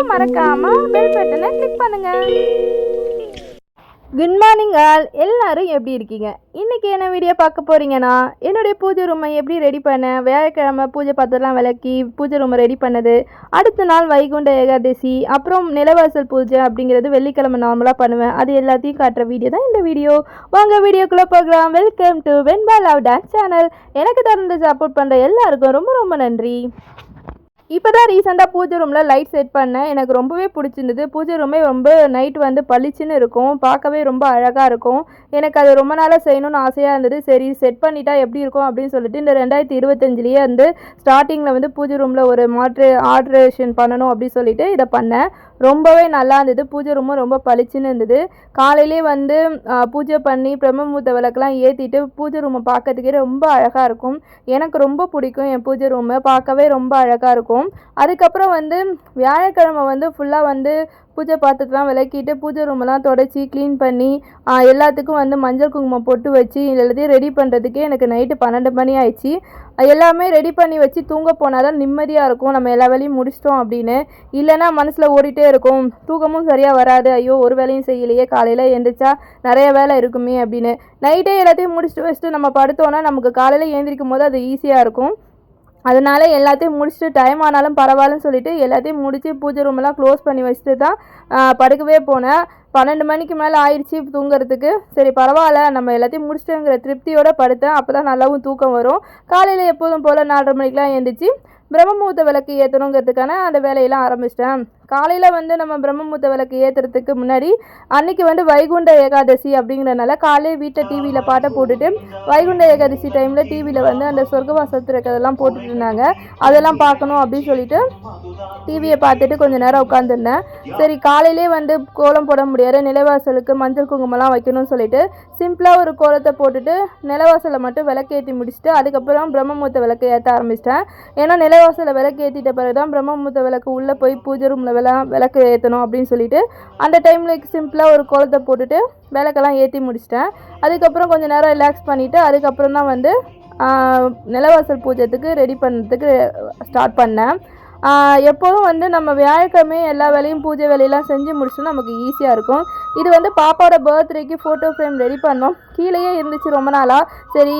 சேனலை மறக்காம பெல் பட்டனை கிளிக் பண்ணுங்க. குட் மார்னிங் ஆல் எல்லாரும் எப்படி இருக்கீங்க? இன்றைக்கி என்ன வீடியோ பார்க்க போகிறீங்கன்னா என்னுடைய பூஜை ரூமை எப்படி ரெடி பண்ணேன் வியாழக்கிழமை பூஜை பாத்திரம்லாம் விளக்கி பூஜை ரூமை ரெடி பண்ணது அடுத்த நாள் வைகுண்ட ஏகாதசி அப்புறம் நிலவாசல் பூஜை அப்படிங்கிறது வெள்ளிக்கிழமை நார்மலாக பண்ணுவேன். அது எல்லாத்தையும் காட்டுற வீடியோ தான் இந்த வீடியோ வாங்க வீடியோக்குள்ளே போகலாம். Welcome to Venba love dance channel எனக்கு தொடர்ந்து சப்போர்ட் பண்ணுற எல்லாருக்கும் ரொம்ப ரொம்ப நன்றி. இப்போ தான் ரீசெண்டாக பூஜை ரூமில் லைட் செட் பண்ணேன். எனக்கு ரொம்பவே பிடிச்சிருந்தது. பூஜை ரூமே ரொம்ப நைட் வந்து பளிச்சுன்னு இருக்கும். பார்க்கவே ரொம்ப அழகாக இருக்கும். எனக்கு அது ரொம்ப நாளாக செய்யணும்னு ஆசையாக இருந்தது. சரி செட் பண்ணிட்டா எப்படி இருக்கும் அப்படின்னு சொல்லிட்டு இந்த ரெண்டாயிரத்தி இருபத்தஞ்சிலேயே வந்து ஸ்டார்டிங்கில் வந்து பூஜை ரூமில் ஒரு மாற்று ஆல்ட்ரேஷன் பண்ணணும் அப்படின்னு சொல்லிட்டு இதை பண்ணேன். ரொம்பவே நல்லா இருந்தது. பூஜை ரூமும் ரொம்ப பளிச்சுன்னு இருந்தது. காலையிலே வந்து பூஜை பண்ணி பிரம்மமுத்த விளக்கெல்லாம் ஏற்றிட்டு பூஜை ரூமை பார்க்கறதுக்கே ரொம்ப அழகாக இருக்கும். எனக்கு ரொம்ப பிடிக்கும் என் பூஜை ரூமை பார்க்கவே ரொம்ப அழகாக இருக்கும். அதுக்கப்புறம் வந்து வியாழக்கிழமை வந்து ஃபுல்லாக வந்து பூஜை பாத்திரத்தெலாம் விளக்கிட்டு பூஜை ரூமெல்லாம் தொடச்சி க்ளீன் பண்ணி எல்லாத்துக்கும் வந்து மஞ்சள் குங்குமம் பொட்டு வச்சு எல்லாத்தையும் ரெடி பண்ணுறதுக்கே எனக்கு நைட்டு பன்னெண்டு மணி ஆயிடுச்சு. எல்லாமே ரெடி பண்ணி வச்சு தூங்க போனால் தான் நிம்மதியாக இருக்கும். நம்ம எல்லா வேலையும் முடிச்சிட்டோம் அப்படின்னு. இல்லைன்னா மனசில் ஓடிட்டே இருக்கும். தூக்கமும் சரியாக வராது. ஐயோ ஒரு வேலையும் செய்யலையே. காலையில் எழுந்திரிச்சா நிறைய வேலை இருக்குமே அப்படின்னு. நைட்டே எல்லாத்தையும் முடிச்சுட்டு வச்சுட்டு நம்ம படுத்தோன்னா நமக்கு காலையில் எழுந்திரிக்கும் போது அது ஈஸியாக இருக்கும். அதனால் எல்லாத்தையும் முடிச்சுட்டு டைம் ஆனாலும் பரவாயில்லன்னு சொல்லிட்டு எல்லாத்தையும் முடித்து பூஜை ரூமெல்லாம் க்ளோஸ் பண்ணி வச்சுட்டு தான் படுக்கவே போனேன். பன்னெண்டு மணிக்கு மேலே ஆயிடுச்சு தூங்குறதுக்கு. சரி பரவாயில்ல. நம்ம எல்லாத்தையும் முடிச்சிட்டோங்கிற திருப்தியோடு படுத்தேன். அப்போ தான் நல்லாவும் தூக்கம் வரும். காலையில் எப்போதும் போல் நாலரை மணிக்கெலாம் எழுந்திரிச்சு பிரம்மமுகூர்த்த விளக்கு ஏற்றணுங்கிறதுக்கான அந்த வேலையெல்லாம் ஆரம்பிச்சிட்டேன். காலையில் வந்து நம்ம பிரம்மமுத்த விளக்கு ஏற்றுறதுக்கு முன்னாடி அன்னைக்கு வந்து வைகுண்ட ஏகாதசி அப்படிங்கிறனால காலையில் வீட்டில் டிவியில் பாட்டை போட்டுட்டு வைகுண்ட ஏகாதசி டைமில் டிவியில் வந்து அந்த சொர்க்கவாசத்தில் இருக்கிறதெல்லாம் போட்டுட்டு இருந்தாங்க. அதெல்லாம் பார்க்கணும் அப்படின்னு சொல்லிட்டு டிவியை பார்த்துட்டு கொஞ்சம் நேரம் உட்காந்துருந்தேன் சரி காலையிலே வந்து கோலம் போட முடியாது நிலவாசலுக்கு மஞ்சள் குங்குமம்லாம் வைக்கணும்னு சொல்லிட்டு சிம்பிளாக ஒரு கோலத்தை போட்டுட்டு நிலவாசலை மட்டும் விளக்கேற்றி முடிச்சுட்டு அதுக்கப்புறம் பிரம்மமுத்த விளக்கு ஏற்ற ஆரம்பிச்சிட்டேன். ஏன்னா நிலவாசலை விளக்கு ஏற்றிட்ட பிறகு தான் பிரம்மமுத்த விளக்கு உள்ளே போய் பூஜை ரூமில் விள விளக்கு ஏற்றணும் அப்படின்னு சொல்லிட்டு அந்த டைமில் சிம்பிளாக ஒரு கோலத்தை போட்டுட்டு விளக்கெல்லாம் ஏற்றி முடிச்சிட்டேன். அதுக்கப்புறம் கொஞ்சம் நேரம் ரிலாக்ஸ் பண்ணிவிட்டு அதுக்கப்புறம் தான் வந்து நிலவாசல் பூஜைத்துக்கு ரெடி பண்ணுறதுக்கு ஸ்டார்ட் பண்ணேன். எப்போதும் வந்து நம்ம வியாழக்கிழமை எல்லா வேலையும் பூஜை வேலையெல்லாம் செஞ்சு முடிச்சோன்னா நமக்கு ஈஸியாக இருக்கும். இது வந்து பாப்பாவோட பர்த்டேக்கு ஃபோட்டோ ஃப்ரேம் ரெடி பண்ணோம். கீழேயே இருந்துச்சு ரொம்ப நாளாக சரி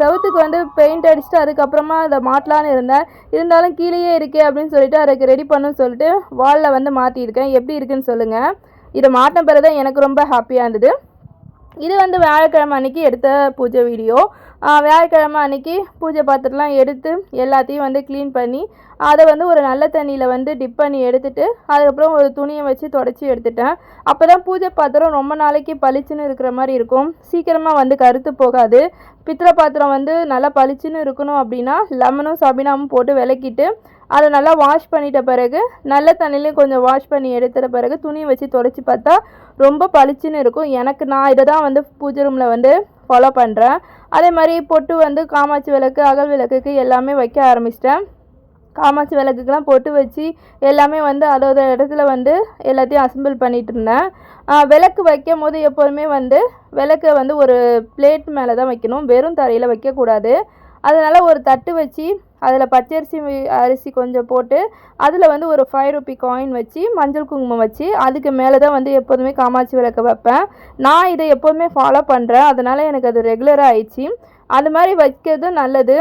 செவத்துக்கு வந்து பெயிண்ட் அடிச்சுட்டு அதுக்கப்புறமா அதை மாட்டலான்னு இருந்தேன். இருந்தாலும் கீழேயே இருக்கே அப்படின்னு சொல்லிட்டு அதுக்கு ரெடி பண்ணுன்னு சொல்லிட்டு வாலில் வந்து மாற்றியிருக்கேன் எப்படி இருக்குன்னு சொல்லுங்கள் இதை மாட்டின பிறகு தான் எனக்கு ரொம்ப ஹாப்பியாக இருந்தது. இது வந்து வியாழக்கிழமை அன்றைக்கி எடுத்த பூஜை வீடியோ. வியாழக்கிழமை அன்னைக்கு பூஜை பாத்திரம்லாம் எடுத்து எல்லாத்தையும் வந்து க்ளீன் பண்ணி அதை வந்து ஒரு நல்ல தண்ணியில் வந்து டிப் பண்ணி எடுத்துட்டு அதுக்கப்புறம் ஒரு துணியை வச்சு தொடச்சி எடுத்துட்டேன். அப்போ தான் பூஜை பாத்திரம் ரொம்ப நாளைக்கு பளிச்சுன்னு இருக்கிற மாதிரி இருக்கும். சீக்கிரமாக வந்து கருத்து போகாது. பித்தளை பாத்திரம் வந்து நல்லா பளிச்சுன்னு இருக்கணும் அப்படின்னா லெமனும் சபினாமும் போட்டு விளக்கிட்டு அதை நல்லா வாஷ் பண்ணிட்ட பிறகு நல்ல தண்ணிலையும் கொஞ்சம் வாஷ் பண்ணி எடுத்துட்ட பிறகு துணி வச்சு தொடச்சி பார்த்தா ரொம்ப பளிச்சுன்னு இருக்கும். எனக்கு நான் இதை தான் வந்து பூஜை ரூமில் வந்து ஃபாலோ பண்ணுறேன் அதே மாதிரி பொட்டு வந்து காமாட்சி விளக்கு அகல் விளக்குக்கு எல்லாமே வைக்க ஆரம்பிச்சிட்டேன். காமாட்சி விளக்குக்கெலாம் பொட்டு வச்சு எல்லாமே வந்து அதோட இடத்துல வந்து எல்லாத்தையும் அசம்பிள் பண்ணிகிட்டு இருந்தேன். விளக்கு வைக்கும் போது எப்போதுமே வந்து விளக்கை வந்து ஒரு பிளேட் மேலே தான் வைக்கணும். வெறும் தரையில் வைக்கக்கூடாது. அதனால் ஒரு தட்டு வச்சு அதில் பச்சரிசி அரிசி கொஞ்சம் போட்டு அதில் வந்து ஒரு ஃபைவ் ருபி காயின் வச்சு மஞ்சள் குங்குமம் வச்சு அதுக்கு மேலே தான் வந்து எப்போதுமே காமாட்சி விளக்கு வைப்பேன். நான் இதை எப்போதுமே ஃபாலோ பண்ணுறேன் அதனால் எனக்கு அது ரெகுலராக ஆயிடுச்சு. அது மாதிரி வைக்கிறது நல்லது.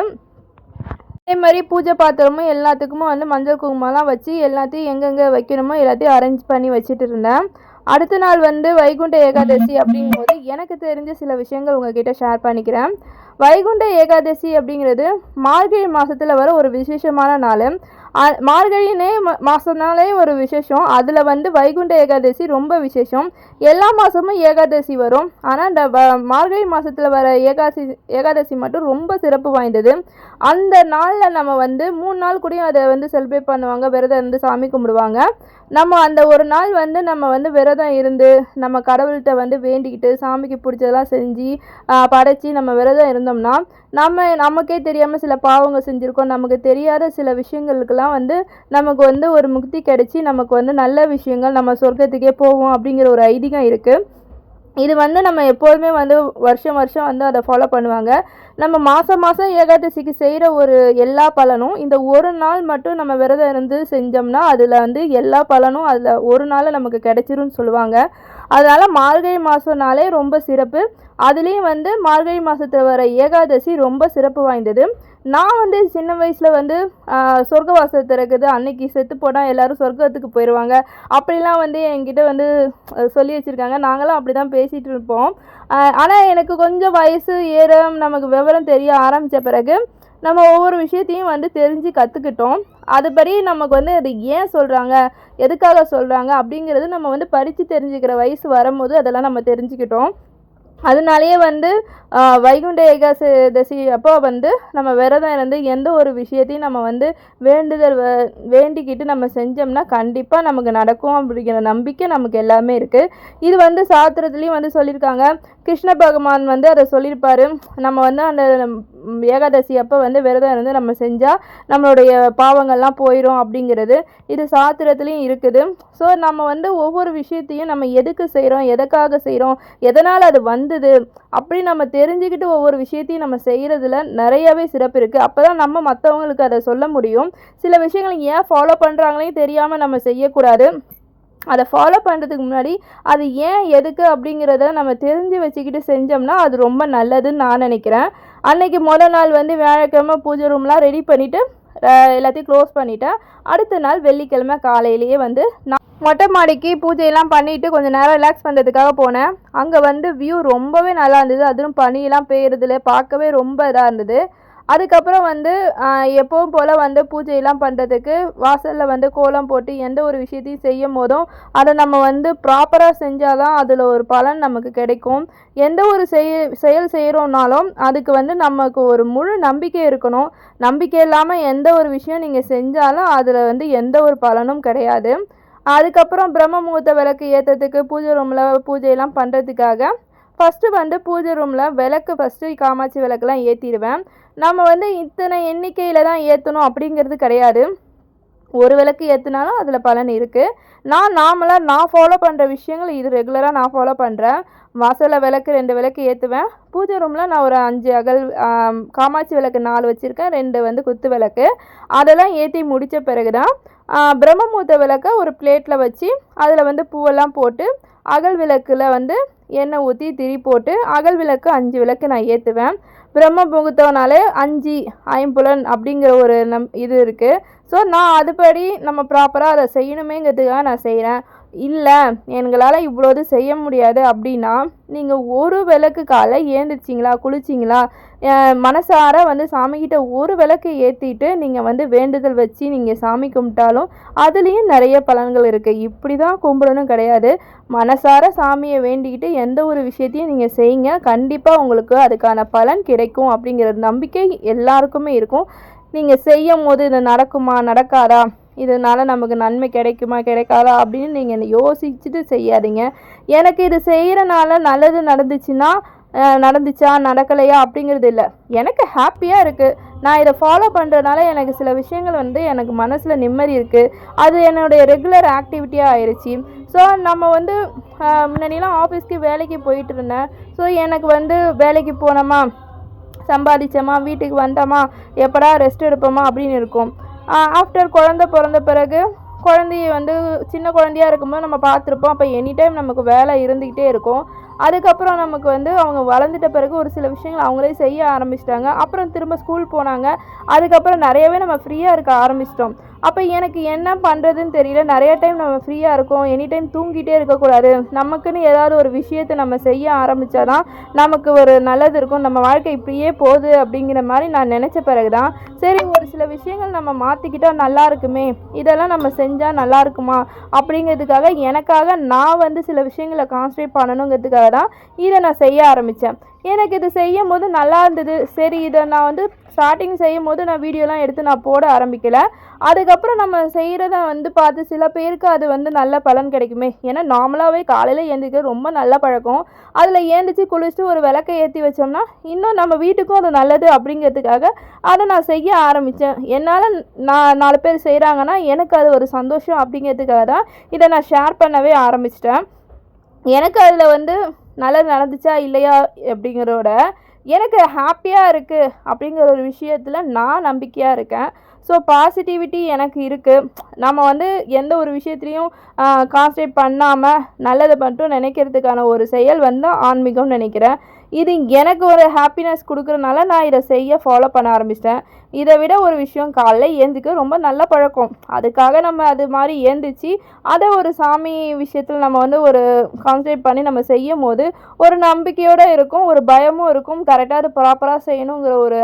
அதே மாதிரி பூஜை பாத்திரமும் எல்லாத்துக்குமே வந்து மஞ்சள் குங்குமம்லாம் வச்சு எல்லாத்தையும் எங்கெங்கே வைக்கணுமோ எல்லாத்தையும் அரேஞ்ச் பண்ணி வச்சுட்டு இருந்தேன். அடுத்த நாள் வந்து வைகுண்ட ஏகாதசி அப்படிங்கும்போது எனக்கு தெரிஞ்ச சில விஷயங்கள் உங்ககிட்ட ஷேர் பண்ணிக்கிறேன். வைகுண்ட ஏகாதசி அப்படிங்கிறது மார்கழி மாதத்தில் வர ஒரு விசேஷமான நாள். மார்கழினே மாதம்னாலே ஒரு விசேஷம். அதில் வந்து வைகுண்ட ஏகாதசி ரொம்ப விசேஷம். எல்லா மாதமும் ஏகாதசி வரும். ஆனால் இந்த வ- மார்கழி மாதத்தில் வர ஏகாசி ஏகாதசி மட்டும் ரொம்ப சிறப்பு வாய்ந்தது. அந்த நாளில் நம்ம வந்து மூணு நாள் கூடயும் அதை வந்து செலிப்ரேட் பண்ணுவாங்க. விரதம் இருந்து சாமி கும்பிடுவாங்க. நம்ம அந்த ஒரு நாள் வந்து நம்ம வந்து விரதம் இருந்து நம்ம கடவுள்கிட்ட வந்து வேண்டிக்கிட்டு சாமிக்கு பிடிச்சதெல்லாம் செஞ்சு படைச்சி நம்ம விரதம் இருந்தோம் இருந்தோம்னா நம்ம நமக்கே தெரியாமல் சில பாவங்கள் செஞ்சுருக்கோம். நமக்கு தெரியாத சில விஷயங்களுக்கெல்லாம் வந்து நமக்கு வந்து ஒரு முக்தி கிடைச்சி நமக்கு வந்து நல்ல விஷயங்கள் நம்ம சொர்க்கத்துக்கே போவோம் அப்படிங்கிற ஒரு ஐதீகம் இருக்குது இது வந்து நம்ம எப்போதுமே வந்து வருஷம் வருஷம் வந்து அதை ஃபாலோ பண்ணுவாங்க. நம்ம மாதம் மாதம் ஏகாதசிக்கு செய்கிற ஒரு எல்லா பலனும் இந்த ஒரு நாள் மட்டும் நம்ம விரதம் இருந்து செஞ்சோம்னா அதில் வந்து எல்லா பலனும் அதில் ஒரு நாள் நமக்கு கிடைச்சிரும்னு சொல்லுவாங்க. அதனால் மார்கழி மாதம்னாலே ரொம்ப சிறப்பு. அதுலேயும் வந்து மார்கழி மாதத்தில் வர ஏகாதசி ரொம்ப சிறப்பு வாய்ந்தது. நான் வந்து சின்ன வயசில் வந்து ஆஹ், சொர்க்கவாசல் திறக்குது. அன்னைக்கு செத்து போனால் எல்லோரும் சொர்க்கத்துக்கு போயிடுவாங்க அப்படிலாம் வந்து என்கிட்ட வந்து சொல்லி வச்சுருக்காங்க. நாங்களாம் அப்படி தான் பேசிகிட்டு இருப்போம். ஆனால் எனக்கு கொஞ்சம் வயசு ஏறம் நமக்கு விவரம் தெரிய ஆரம்பித்த பிறகு நம்ம ஒவ்வொரு விஷயத்தையும் வந்து தெரிஞ்சு கற்றுக்கிட்டோம் அதுபடி நமக்கு வந்து அது ஏன் சொல்கிறாங்க எதுக்காக சொல்கிறாங்க அப்படிங்கிறது நம்ம வந்து படித்து தெரிஞ்சுக்கிற வயசு வரும்போது அதெல்லாம் நம்ம தெரிஞ்சுக்கிட்டோம். அதனாலேயே வந்து வைகுண்ட ஏகாதசி அப்போ வந்து நம்ம விரதம் இருந்து எந்த ஒரு விஷயத்தையும் நம்ம வந்து வேண்டுதல் வ- வேண்டிக்கிட்டு நம்ம செஞ்சோம்னா கண்டிப்பாக நமக்கு நடக்கும் அப்படிங்கிற நம்பிக்கை நமக்கு எல்லாமே இருக்குது இது வந்து சாத்திரத்துலேயும் வந்து சொல்லியிருக்காங்க. கிருஷ்ண பகவான் வந்து அதை சொல்லியிருப்பாரு. நம்ம வந்து அந்த ஏகாதசி அப்போ வந்து விரதம் இருந்து நம்ம செஞ்சால் நம்மளுடைய பாவங்கள்லாம் போயிடும் அப்படிங்கிறது இது சாத்திரத்துலேயும் இருக்குது. ஸோ நம்ம வந்து ஒவ்வொரு விஷயத்தையும் நம்ம எதுக்கு செய்கிறோம் எதுக்காக செய்கிறோம் எதனால் அது வந்து வந்தது அப்படி நம்ம தெரிஞ்சுக்கிட்டு ஒவ்வொரு விஷயத்தையும் நம்ம செய்கிறதுல நிறையவே சிறப்பு இருக்குது அப்போ தான் நம்ம மற்றவங்களுக்கு அதை சொல்ல முடியும். சில விஷயங்களை ஏன் ஃபாலோ பண்ணுறாங்களே தெரியாமல் நம்ம செய்யக்கூடாது. அதை ஃபாலோ பண்ணுறதுக்கு முன்னாடி அது ஏன் எதுக்கு அப்படிங்கிறத நம்ம தெரிஞ்சு வச்சுக்கிட்டு செஞ்சோம்னா அது ரொம்ப நல்லதுன்னு நான் நினைக்கிறேன். அன்னைக்கு முதல் நாள் வந்து வியாழக்கிழமை பூஜை ரூம்லாம் ரெடி பண்ணிவிட்டு எல்லாத்தையும் க்ளோஸ் பண்ணிவிட்டேன் அடுத்த நாள் வெள்ளிக்கிழமை காலையிலேயே வந்து நான் மொட்டை மாடிக்கு பூஜையெல்லாம் பண்ணிவிட்டு கொஞ்சம் நேரம் ரிலாக்ஸ் பண்ணுறதுக்காக போனேன். அங்கே வந்து வியூ ரொம்பவே நல்லா இருந்தது. அதுவும் பனியெல்லாம் பெய்யறதுல பார்க்கவே ரொம்ப இதாக இருந்தது. அதுக்கப்புறம் வந்து எப்பவும் போல் வந்து பூஜையெல்லாம் பண்ணுறதுக்கு வாசலில் வந்து கோலம் போட்டு எந்த ஒரு விஷயத்தையும் செய்யும் போதும் அதை நம்ம வந்து ப்ராப்பராக செஞ்சால் தான் அதில் ஒரு பலன் நமக்கு கிடைக்கும். எந்த ஒரு செய செயல் செய்கிறோம்னாலும் அதுக்கு வந்து நமக்கு ஒரு முழு நம்பிக்கை இருக்கணும். நம்பிக்கை இல்லாமல் எந்த ஒரு விஷயம் நீங்கள் செஞ்சாலும் அதில் வந்து எந்த ஒரு பலனும் கிடையாது. அதுக்கப்புறம் பிரம்ம முகூர்த்த விளக்கு ஏற்றுறதுக்கு பூஜை ரூமில் பூஜையெல்லாம் பண்ணுறதுக்காக ஃபஸ்ட்டு வந்து பூஜை ரூமில் விளக்கு ஃபஸ்ட்டு காமாட்சி விளக்குலாம் ஏற்றிடுவேன் நம்ம வந்து இத்தனை எண்ணிக்கையில் தான் ஏற்றணும் அப்படிங்கிறது கிடையாது. ஒரு விளக்கு ஏற்றுனாலும் அதில் பலன் இருக்குது நான் நார்மலாக நான் ஃபாலோ பண்ணுற விஷயங்கள் இது ரெகுலராக நான் ஃபாலோ பண்ணுறேன் வாசலில் விளக்கு ரெண்டு விளக்கு ஏற்றுவேன் பூஜை ரூமில் நான் ஒரு அஞ்சு அகல் காமாட்சி விளக்கு நாலு வச்சுருக்கேன். ரெண்டு வந்து குத்து விளக்கு. அதெல்லாம் ஏற்றி முடித்த பிறகு தான் பிரம்மமூர்த்த விளக்கை ஒரு பிளேட்டில் வச்சு அதில் வந்து பூவெல்லாம் போட்டு அகல் விளக்கில் வந்து எண்ணெய் ஊற்றி திரி போட்டு அகல் விளக்கு அஞ்சு விளக்கு நான் ஏற்றுவேன் பிரம்ம முகூர்த்தம்னாலே அஞ்சு ஐம்புலன் அப்படிங்கிற ஒரு நம் இது இருக்குது ஸோ நான் அதுபடி நம்ம ப்ராப்பராக அதை செய்யணுமேங்கிறதுக்காக நான் செய்கிறேன் இல்லை எங்களால் இவ்வளோது செய்ய முடியாது அப்படின்னா நீங்கள் ஒரு விளக்கு காலை ஏந்திரிச்சிங்களா குளிச்சிங்களா மனசார வந்து சாமிக்கிட்ட ஒரு விளக்கு ஏற்றிட்டு நீங்கள் வந்து வேண்டுதல் வச்சு நீங்கள் சாமி கும்பிட்டாலும் அதுலேயும் நிறைய பலன்கள் இருக்குது இப்படி தான் கும்பிடணும் கிடையாது. மனசார சாமியை வேண்டிக்கிட்டு எந்த ஒரு விஷயத்தையும் நீங்கள் செய்யுங்க. கண்டிப்பாக உங்களுக்கு அதுக்கான பலன் கிடைக்கும் அப்படிங்கிற நம்பிக்கை எல்லாருக்குமே இருக்கும். நீங்கள் செய்யும் போது இது நடக்குமா நடக்காதா? இதனால் நமக்கு நன்மை கிடைக்குமா கிடைக்காதா அப்படின்னு நீங்கள் யோசிச்சுட்டு செய்யாதீங்க. எனக்கு இது செய்கிறனால நல்லது நடந்துச்சுன்னா நடந்துச்சா நடக்கலையா அப்படிங்கிறது இல்லை. எனக்கு ஹாப்பியாக இருக்குது நான் இதை ஃபாலோ பண்ணுறதுனால எனக்கு சில விஷயங்கள் வந்து எனக்கு மனசில் நிம்மதி இருக்குது அது என்னுடைய ரெகுலர் ஆக்டிவிட்டியாக ஆயிடுச்சு ஸோ நம்ம வந்து முன்னாடியெலாம் முன்னாடிலாம் ஆஃபீஸ்க்கு வேலைக்கு போயிட்டு இருந்தேன். ஸோ எனக்கு வந்து வேலைக்கு போனோமா சம்பாதிச்சோமா வீட்டுக்கு வந்தோமா எப்படா ரெஸ்ட் எடுப்போமா அப்படின்னு இருக்கும். ஆஃப்டர் குழந்த பிறந்த பிறகு குழந்தைய வந்து சின்ன குழந்தையா இருக்கும்போது நம்ம பார்த்துருப்போம். அப்போ எனி டைம் நமக்கு வேலை இருந்துக்கிட்டே இருக்கும். அதுக்கப்புறம் நமக்கு வந்து அவங்க வளர்ந்துட்ட பிறகு ஒரு சில விஷயங்கள் அவங்களே செய்ய ஆரம்பிச்சிட்டாங்க. அப்புறம் திரும்ப ஸ்கூல் போனாங்க. அதுக்கப்புறம் நிறையவே நம்ம ஃப்ரீயாக இருக்க ஆரம்பிச்சிட்டோம். அப்போ எனக்கு என்ன பண்ணுறதுன்னு தெரியல. நிறைய டைம் நம்ம ஃப்ரீயாக இருக்கோம். எனி டைம் தூங்கிட்டே இருக்கக்கூடாது. நமக்குன்னு ஏதாவது ஒரு விஷயத்தை நம்ம செய்ய ஆரம்பித்தாதான் நமக்கு ஒரு நல்லது இருக்கும். நம்ம வாழ்க்கை இப்படியே போகுது அப்படிங்கிற மாதிரி நான் நினச்ச பிறகு தான் சரி ஒரு சில விஷயங்கள் நம்ம மாற்றிக்கிட்டால் நல்லா இருக்குமே. இதெல்லாம் நம்ம செஞ்சால் நல்லா இருக்குமா? அப்படிங்கிறதுக்காக எனக்காக நான் வந்து சில விஷயங்களை கான்சன்ட்ரேட் பண்ணணுங்கிறதுக்காக தான் இதை நான் செய்ய ஆரம்பித்தேன் எனக்கு இது செய்யும் போது நல்லா இருந்தது. சரி இதை நான் வந்து ஸ்டார்டிங் செய்யும் போது நான் வீடியோலாம் எடுத்து நான் போட ஆரம்பிக்கலை. அதுக்கப்புறம் நம்ம செய்கிறத வந்து பார்த்து சில பேருக்கு அது வந்து நல்ல பலன் கிடைக்குமே. ஏன்னா நார்மலாகவே காலையில் ஏந்திக்க ரொம்ப நல்ல பழக்கம். அதில் ஏந்திச்சு குளிச்சுட்டு ஒரு விளக்கை ஏற்றி வச்சோம்னா இன்னும் நம்ம வீட்டுக்கும் அது நல்லது அப்படிங்கிறதுக்காக அதை நான் செய்ய ஆரம்பித்தேன் என்னால் நான் நாலு பேர் செய்கிறாங்கன்னா எனக்கு அது ஒரு சந்தோஷம் அப்படிங்கிறதுக்காக தான் இதை நான் ஷேர் பண்ணவே ஆரம்பிச்சிட்டேன். எனக்கு அதில் வந்து நல்லது நடந்துச்சா இல்லையா அப்படிங்கிறோட எனக்கு ஹாப்பியாக இருக்குது அப்படிங்கிற ஒரு விஷயத்தில் நான் நம்பிக்கையாக இருக்கேன். ஸோ பாசிட்டிவிட்டி எனக்கு இருக்குது நம்ம வந்து எந்த ஒரு விஷயத்துலையும் கான்சன்ட்ரேட் பண்ணாமல் நல்லதை மட்டும் நினைக்கிறதுக்கான ஒரு செயல் வந்து ஆன்மீகம்னு நினைக்கிறேன். இது எனக்கு ஒரு ஹாப்பினஸ் கொடுக்குறனால நான் இதை செய்ய ஃபாலோ பண்ண ஆரம்பிச்சிட்டேன். இதை விட ஒரு விஷயம் காலைல ஏந்திக்க ரொம்ப நல்ல பழக்கம். அதுக்காக நம்ம அது மாதிரி ஏந்திச்சு அதை ஒரு சாமி விஷயத்தில் நம்ம வந்து ஒரு கான்சன்ட்ரேட் பண்ணி நம்ம செய்யும் போது ஒரு நம்பிக்கையோடு இருக்கும் ஒரு பயமும் இருக்கும் கரெக்டாக அது ப்ராப்பராக செய்யணுங்கிற ஒரு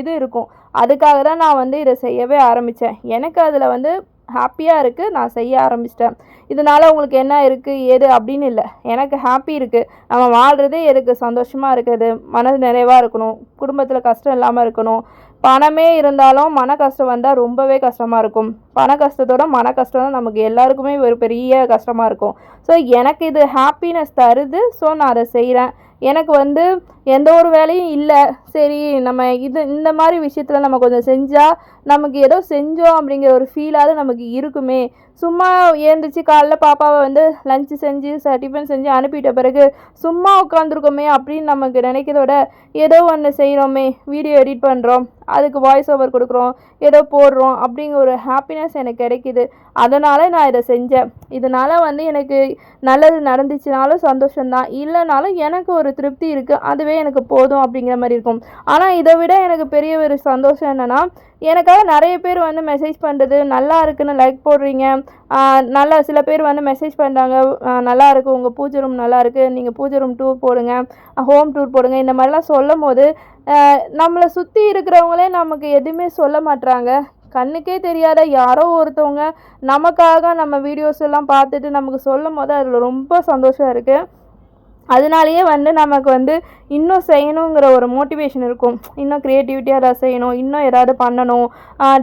இது இருக்கும். அதுக்காக தான் நான் வந்து இதை செய்யவே ஆரம்பித்தேன் எனக்கு அதில் வந்து ஹாப்பியாக இருக்குது நான் செய்ய ஆரம்பிச்சிட்டேன். இதனால் உங்களுக்கு என்ன இருக்குது ஏது அப்படின்னு இல்லை. எனக்கு ஹாப்பி இருக்குது நம்ம வாழ்கிறதே எதுக்கு? சந்தோஷமாக இருக்குது மனது நிறைவாக இருக்கணும். குடும்பத்தில் கஷ்டம் இல்லாமல் இருக்கணும். பணமே இருந்தாலும் மன கஷ்டம் வந்தால் ரொம்பவே கஷ்டமாக இருக்கும். பண கஷ்டத்தோட மன கஷ்டம் தான் நமக்கு எல்லாருக்குமே ஒரு பெரிய கஷ்டமாக இருக்கும். ஸோ எனக்கு இது ஹாப்பினஸ் தருது. ஸோ நான் அதை செய்கிறேன் எனக்கு வந்து எந்த ஒரு வேலையும் இல்லை. சரி நம்ம இது இந்த மாதிரி விஷயத்தில் நம்ம கொஞ்சம் செஞ்சால் நமக்கு ஏதோ செஞ்சோம் அப்படிங்கிற ஒரு ஃபீலாவது நமக்கு இருக்குமே. சும்மா ஏந்திரிச்சு காலைல பாப்பாவை வந்து லஞ்சு செஞ்சு டிஃபன் செஞ்சு அனுப்பிட்ட பிறகு சும்மா உட்காந்துருக்கோமே அப்படின்னு நமக்கு நினைக்கிறதோட ஏதோ ஒன்று செய்கிறோமே வீடியோ எடிட் பண்ணுறோம் அதுக்கு வாய்ஸ் ஓவர் கொடுக்குறோம். ஏதோ போடுறோம் அப்படிங்கிற ஒரு ஹாப்பினஸ் எனக்கு கிடைக்கிது. அதனால் நான் இதை செஞ்சேன். இதனால் வந்து எனக்கு நல்லது நடந்துச்சுனாலும் சந்தோஷம்தான். இல்லைனாலும் எனக்கு ஒரு திருப்தி இருக்குது அதுவே எனக்கு போதும் அப்படிங்கிற மாதிரி இருக்கும். ஆனால் இதை விட எனக்கு பெரிய ஒரு சந்தோஷம் என்னென்னா எனக்காக நிறைய பேர் வந்து மெசேஜ் பண்ணுறது நல்லா இருக்குன்னு லைக் போடுறீங்க. நல்லா சில பேர் வந்து மெசேஜ் பண்ணுறாங்க நல்லா இருக்குது உங்கள் பூஜை ரூம் நல்லா இருக்குது நீங்கள் பூஜை ரூம் டூர் போடுங்க. ஹோம் டூர் போடுங்க. இந்த மாதிரிலாம் சொல்லும் போது நம்மளை சுற்றி இருக்கிறவங்களே நமக்கு எதுவுமே சொல்ல மாட்டுறாங்க கண்ணுக்கே தெரியாத யாரோ ஒருத்தவங்க நமக்காக நம்ம வீடியோஸ் எல்லாம் பார்த்துட்டு நமக்கு சொல்லும் போது அதில் ரொம்ப சந்தோஷம் இருக்குது அதனாலேயே வந்து நமக்கு வந்து இன்னும் செய்யணுங்கிற ஒரு மோட்டிவேஷன் இருக்கும். இன்னும் க்ரியேட்டிவிட்டியாக ஏதாவது செய்யணும் இன்னும் ஏதாவது பண்ணணும்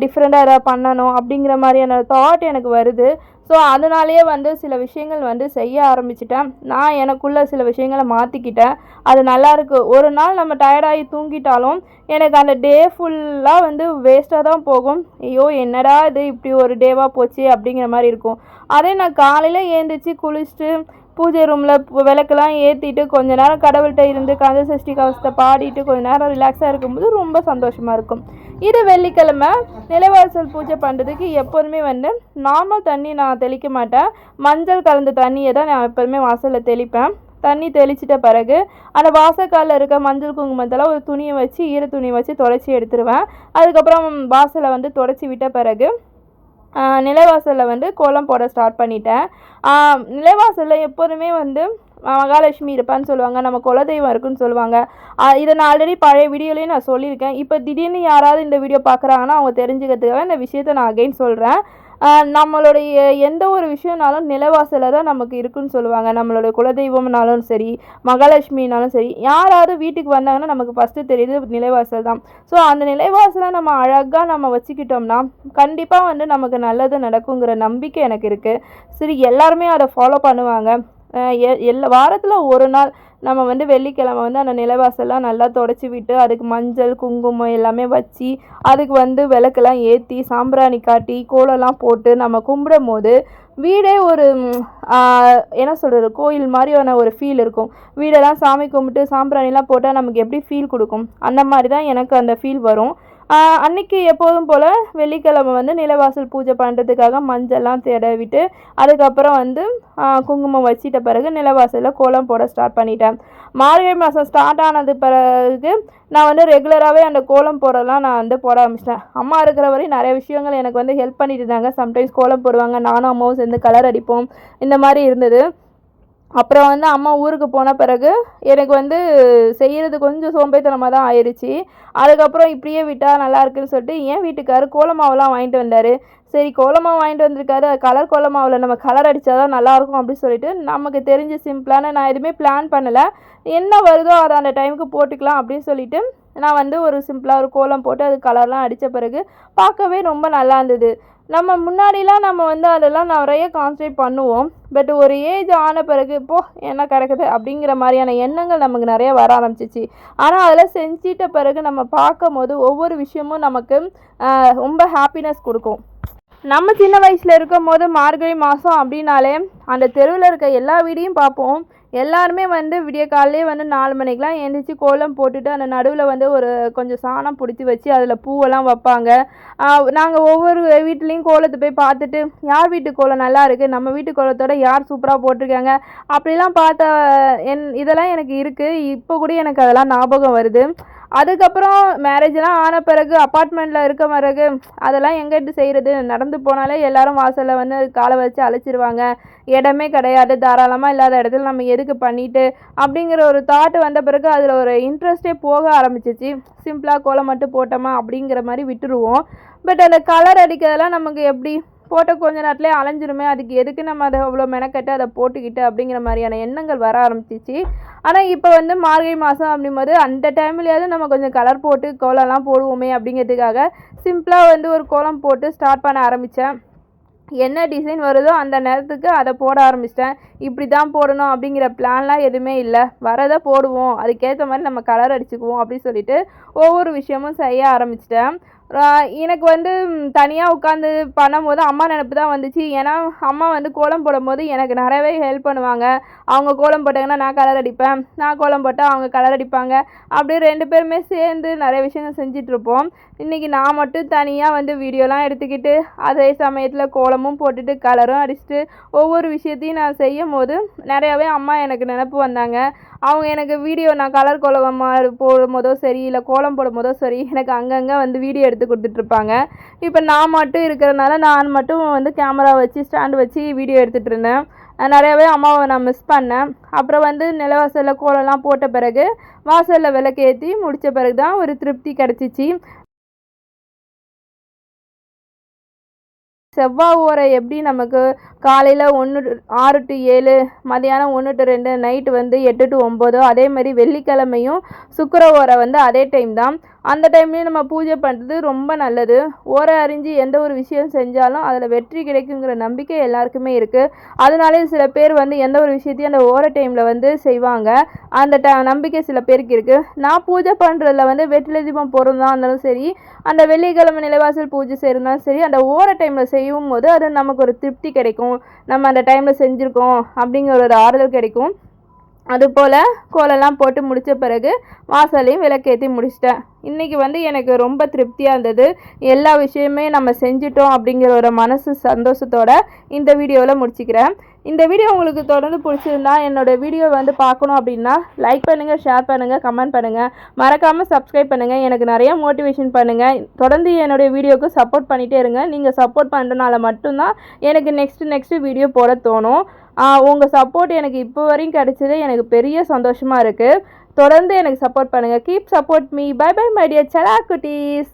டிஃப்ரெண்ட்டாக ஏதாவது பண்ணணும் அப்படிங்கிற மாதிரியான தாட் எனக்கு வருது. ஸோ அதனாலேயே வந்து சில விஷயங்கள் வந்து செய்ய ஆரம்பிச்சிட்டேன். நான் எனக்குள்ளே சில விஷயங்களை மாற்றிக்கிட்டேன் அது நல்லாயிருக்கு ஒரு நாள் நம்ம டயர்டாகி தூங்கிட்டாலும் எனக்கு அந்த டே ஃபுல்லாக வந்து வேஸ்ட்டாக தான் போகும். ஐயோ என்னடா இது இப்படி ஒரு டேவாக போச்சு அப்படிங்கிற மாதிரி இருக்கும். அதே நான் காலையில் ஏந்திரிச்சு குளிச்சுட்டு பூஜை ரூமில் விளக்கெல்லாம் ஏற்றிட்டு கொஞ்ச நேரம் கடவுள்கிட்ட இருந்து கந்த சஷ்டி கவசத்தை பாடிட்டு கொஞ்ச நேரம் ரிலாக்ஸாக இருக்கும்போது ரொம்ப சந்தோஷமாக இருக்கும். இது வெள்ளிக்கிழமை நிலைவாசல் பூஜை பண்ணுறதுக்கு எப்போதுமே வந்து நார்மல் தண்ணி நான் தெளிக்க மாட்டேன். மஞ்சள் கலந்த தண்ணியை தான் நான் எப்போதுமே வாசலில் தெளிப்பேன். தண்ணி தெளிச்சிட்ட பிறகு அந்த வாசக்காலில் இருக்க மஞ்சள் குங்குமத்தெல்லாம் ஒரு துணியை வச்சு ஈர துணியை வச்சு தொடச்சி எடுத்துருவேன். அதுக்கப்புறம் வாசலை வந்து தொடச்சி விட்ட பிறகு நிலைவாசலில் வந்து கோலம் போட ஸ்டார்ட் பண்ணிட்டேன். நிலைவாசலில் எப்போதுமே வந்து மகாலட்சுமி இருப்பான்னு சொல்லுவாங்க நம்ம குலதெய்வம் இருக்குன்னு சொல்லுவாங்க. இதை நான் ஆல்ரெடி பழைய வீடியோலையும் நான் சொல்லியிருக்கேன். இப்போ திடீர்னு யாராவது இந்த வீடியோ பார்க்குறாங்கன்னா அவங்க தெரிஞ்சுக்கிறதுக்காக இந்த விஷயத்த நான் அகைன் சொல்கிறேன் நம்மளுடைய எந்த ஒரு விஷயம்னாலும் நிலவாசலில் தான் நமக்கு இருக்குன்னு சொல்லுவாங்க. நம்மளுடைய குலதெய்வம்னாலும் சரி மகாலட்சுமினாலும் சரி யாராவது வீட்டுக்கு வந்தாங்கன்னா நமக்கு ஃபஸ்ட்டு தெரியுது நிலைவாசல் தான். ஸோ அந்த நிலைவாசலை நம்ம அழகாக நம்ம வச்சுக்கிட்டோம்னா கண்டிப்பாக வந்து நமக்கு நல்லது நடக்குங்கிற நம்பிக்கை எனக்கு இருக்குது சரி எல்லாருமே அதை ஃபாலோ பண்ணுவாங்க. எல்லா வாரத்தில் ஒரு நாள் நம்ம வந்து வெள்ளிக்கிழமை வந்து அந்த நிலவாசல்லாம் நல்லா தொடச்சி விட்டு அதுக்கு மஞ்சள் குங்குமம் எல்லாமே வச்சு அதுக்கு வந்து விளக்கெல்லாம் ஏற்றி சாம்பிராணி காட்டி கோலம்லாம் போட்டு நம்ம கும்பிடும் போது வீடே ஒரு என்ன சொல்கிறது கோயில் மாதிரியான ஒரு ஃபீல் இருக்கும். வீடெல்லாம் சாமி கும்பிட்டு சாம்பிராணிலாம் போட்டால் நமக்கு எப்படி ஃபீல் கொடுக்கும்? அந்த மாதிரி தான் எனக்கு அந்த ஃபீல் வரும். அன்னைக்கு எப்போதும் போல் வெள்ளிக்கிழமை வந்து நிலவாசல் பூஜை பண்ணுறதுக்காக மஞ்சள்லாம் தடவிட்டு அதுக்கப்புறம் வந்து குங்குமம் வச்சிட்ட பிறகு நிலவாசலில் கோலம் போட ஸ்டார்ட் பண்ணிட்டேன். மார்கழி மாதம் ஸ்டார்ட் ஆனது பிறகு நான் வந்து ரெகுலராகவே அந்த கோலம் போடலாம் நான் வந்து போட ஆரம்பிச்சிட்டேன். அம்மா இருக்கிற வரையும் நிறைய விஷயங்கள் எனக்கு வந்து ஹெல்ப் பண்ணிட்டு இருந்தாங்க. சம்டைம்ஸ் கோலம் போடுவாங்க. நானும் அம்மாவும் சேர்ந்து கலர் அடிப்போம். இந்த மாதிரி இருந்தது. அப்புறம் வந்து அம்மா ஊருக்கு போன பிறகு எனக்கு வந்து செய்கிறது கொஞ்சம் சோம்பேத்தனமாக தான் ஆயிடுச்சு அதுக்கப்புறம் இப்படியே விட்டால் நல்லா இருக்குன்னு சொல்லிட்டு என் வீட்டுக்காரர் கோலமாவெல்லாம் வாங்கிட்டு வந்தார். சரி கோலமாவு வாங்கிட்டு வந்திருக்காரு. கலர் கோலமாவில் நம்ம கலர் அடித்தா தான் நல்லாயிருக்கும் அப்படின்னு சொல்லிட்டு நமக்கு தெரிஞ்ச சிம்பிளான நான் எதுவுமே பிளான் பண்ணலை. என்ன வருதோ அதை அந்த டைமுக்கு போட்டுக்கலாம் அப்படின்னு சொல்லிட்டு நான் வந்து ஒரு சிம்பிளாக ஒரு கோலம் போட்டு அது கலர்லாம் அடித்த பிறகு பார்க்கவே ரொம்ப நல்லா இருந்தது. நம்ம முன்னாடிலாம் நம்ம வந்து அதெல்லாம் நிறைய கான்சன்ட்ரேட் பண்ணுவோம். பட் ஒரு ஏஜ் ஆன பிறகு இப்போ என்ன கிடக்குது? அப்படிங்கிற மாதிரியான எண்ணங்கள் நமக்கு நிறைய வர ஆரம்பிச்சிச்சு. ஆனால் அதெல்லாம் செஞ்சிட்ட பிறகு நம்ம பார்க்கும் போது ஒவ்வொரு விஷயமும் நமக்கு ரொம்ப ஹாப்பினஸ் கொடுக்கும். நம்ம சின்ன வயசில் இருக்கும் போது மார்கழி மாதம் அப்படின்னாலே அந்த தெருவில் இருக்க எல்லா வீடையும் பார்ப்போம். எல்லாருமே வந்து விடிய காலையிலே வந்து நாலு மணிக்கெலாம் எழுந்திரிச்சி கோலம் போட்டுட்டு அந்த நடுவில் வந்து ஒரு கொஞ்சம் சாணம் பிடிச்சி வச்சு அதில் பூவெல்லாம் வைப்பாங்க. நாங்கள் ஒவ்வொரு வீட்லேயும் கோலத்தை போய் பார்த்துட்டு யார் வீட்டு கோலம் நல்லா இருக்குது நம்ம வீட்டு கோலத்தோட யார் சூப்பராக போட்டிருக்காங்க? அப்படிலாம் பார்த்த என் இதெல்லாம் எனக்கு இருக்குது இப்போ கூட எனக்கு அதெல்லாம் ஞாபகம் வருது. அதுக்கப்புறம் மேரேஜ்லாம் ஆன பிறகு அப்பார்ட்மெண்ட்டில் இருக்க பிறகு அதெல்லாம் எங்கிட்டு செய்கிறது நடந்து போனாலே எல்லாரும் வாசலில் வந்து காலை வச்சு அழைச்சிருவாங்க. இடமே கிடையாது தாராளமாக இல்லாத இடத்துல நம்ம எதுக்கு பண்ணிட்டு அப்படிங்கிற ஒரு தாட் வந்த பிறகு அதில் ஒரு இன்ட்ரெஸ்டே போக ஆரம்பிச்சிச்சு. சிம்பிளாக கோலம் மட்டும் போட்டோமா அப்படிங்கிற மாதிரி விட்டுருவோம். பட் அந்த கலர் அடிக்கிறதெல்லாம் நமக்கு எப்படி? போட்ட கொஞ்ச நேரத்துலேயே அலைஞ்சிருமே. அதுக்கு எதுக்கு நம்ம அதை அவ்வளோ மெனக்கட்டு அதை போட்டுக்கிட்டு அப்படிங்கிற மாதிரியான எண்ணங்கள் வர ஆரம்பிச்சிச்சு. ஆனால் இப்போ வந்து மார்கழி மாதம் அப்படிங்கும்போது அந்த டைம்லேயாவது நம்ம கொஞ்சம் கலர் போட்டு கோலம்லாம் போடுவோமே அப்படிங்கிறதுக்காக சிம்பிளாக வந்து ஒரு கோலம் போட்டு ஸ்டார்ட் பண்ண ஆரம்பித்தேன் என்ன டிசைன் வருதோ அந்த நேரத்துக்கு அதை போட ஆரம்பிச்சிட்டேன். இப்படி தான் போடணும் அப்படிங்கிற பிளான்லாம் எதுவுமே இல்லை. வரதை போடுவோம். அதுக்கேற்ற மாதிரி நம்ம கலர் அடிச்சுக்குவோம் அப்படின்னு சொல்லிட்டு ஒவ்வொரு விஷயமும் செய்ய ஆரம்பிச்சிட்டேன். எனக்கு வந்து தனியாக உட்காந்து பண்ணும்போது அம்மா நினப்பு தான் வந்துச்சு. ஏன்னா அம்மா வந்து கோலம் போடும்போது எனக்கு நிறையவே ஹெல்ப் பண்ணுவாங்க. அவங்க கோலம் போட்டாங்கன்னா நான் கலர் அடிப்பேன். நான் கோலம் போட்டால் அவங்க கலர் அடிப்பாங்க. அப்படியே ரெண்டு பேருமே சேர்ந்து நிறைய விஷயங்கள் செஞ்சிட்ருப்போம். இன்றைக்கி நான் மட்டும் தனியாக வந்து வீடியோலாம் எடுத்துக்கிட்டு அதே சமயத்தில் கோலமும் போட்டுட்டு கலரும் அடிச்சுட்டு ஒவ்வொரு விஷயத்தையும் நான் செய்யும் போது நிறையாவே அம்மா எனக்கு நினப்பு வந்தாங்க. அவங்க எனக்கு வீடியோ நான் கலர் கோலம் போடும் போதோ சரி இல்லை கோலம் போடும் போதோ சரி எனக்கு அங்கங்கே வந்து வீடியோ எடுத்து கொடுத்துட்ருப்பாங்க. இப்போ நான் மட்டும் இருக்கிறதுனால நான் மட்டும் வந்து கேமரா வச்சு ஸ்டாண்டு வச்சு வீடியோ எடுத்துகிட்டு இருந்தேன். நிறையாவே அம்மாவை நான் மிஸ் பண்ணேன். அப்புறம் வந்து நிலவாசலில் கோலம்லாம் போட்ட பிறகு வாசலில் விளக்கேற்றி முடித்த பிறகு தான் ஒரு திருப்தி கிடச்சிச்சு. செவ்வாய் ஓரை எப்படி நமக்கு காலையில் ஒன்று ஆறு டு ஏழு மதியானம் ஒன்று டு ரெண்டு நைட்டு வந்து எட்டு டு ஒம்போதோ அதேமாதிரி வெள்ளிக்கிழமையும் சுக்கர ஓரை வந்து அதே டைம் தான். அந்த டைம்லேயும் நம்ம பூஜை பண்ணுறது ரொம்ப நல்லது. ஓரை அறிஞ்சு எந்த ஒரு விஷயம் செஞ்சாலும் அதில் வெற்றி கிடைக்குங்கிற நம்பிக்கை எல்லாருக்குமே இருக்குது அதனாலே சில பேர் வந்து எந்த ஒரு விஷயத்தையும் அந்த ஓர டைமில் வந்து செய்வாங்க. அந்த ட நம்பிக்கை சில பேருக்கு இருக்குது நான் பூஜை பண்ணுறதுல வந்து வெற்றிலை தீபம் போகிறதா இருந்தாலும் சரி அந்த வெள்ளிக்கிழமை நிலைவாசல் பூஜை செய்கிறதுனாலும் சரி அந்த ஓர டைமில் செய்யும் போது அது நமக்கு ஒரு திருப்தி கிடைக்கும். நம்ம அந்த டைமில் செஞ்சுருக்கோம் அப்படிங்கிற ஒரு ஆறுதல் கிடைக்கும். அதுபோல் கோலம்லாம் போட்டு முடித்த பிறகு வாசலையும் விளக்கேற்றி முடிச்சிட்டேன். இன்றைக்கி வந்து எனக்கு ரொம்ப திருப்தியாக இருந்தது. எல்லா விஷயமே நம்ம செஞ்சிட்டோம் அப்படிங்கிற ஒரு மனசு சந்தோஷத்தோட இந்த வீடியோவில் முடிச்சுக்கிறேன். இந்த வீடியோ உங்களுக்கு தொடர்ந்து பிடிச்சிருந்தா என்னோடய வீடியோ வந்து பார்க்கணும் அப்படின்னா லைக் பண்ணுங்கள் ஷேர் பண்ணுங்கள் கமெண்ட் பண்ணுங்கள் மறக்காமல் சப்ஸ்கிரைப் பண்ணுங்கள் எனக்கு நிறைய மோட்டிவேஷன் பண்ணுங்கள் தொடர்ந்து என்னுடைய வீடியோவுக்கு சப்போர்ட் பண்ணிகிட்டே இருங்க. நீங்கள் சப்போர்ட் பண்ணுறனால மட்டும்தான் எனக்கு நெக்ஸ்ட்டு நெக்ஸ்ட்டு வீடியோ போட தோணும். உங்கள் சப்போர்ட் எனக்கு இப்போ வரையும் கிடச்சது. எனக்கு பெரிய சந்தோஷமாக இருக்குது தொடர்ந்து எனக்கு சப்போர்ட் பண்ணுங்கள் keep support me bye bye my சலா குட்டீஸ்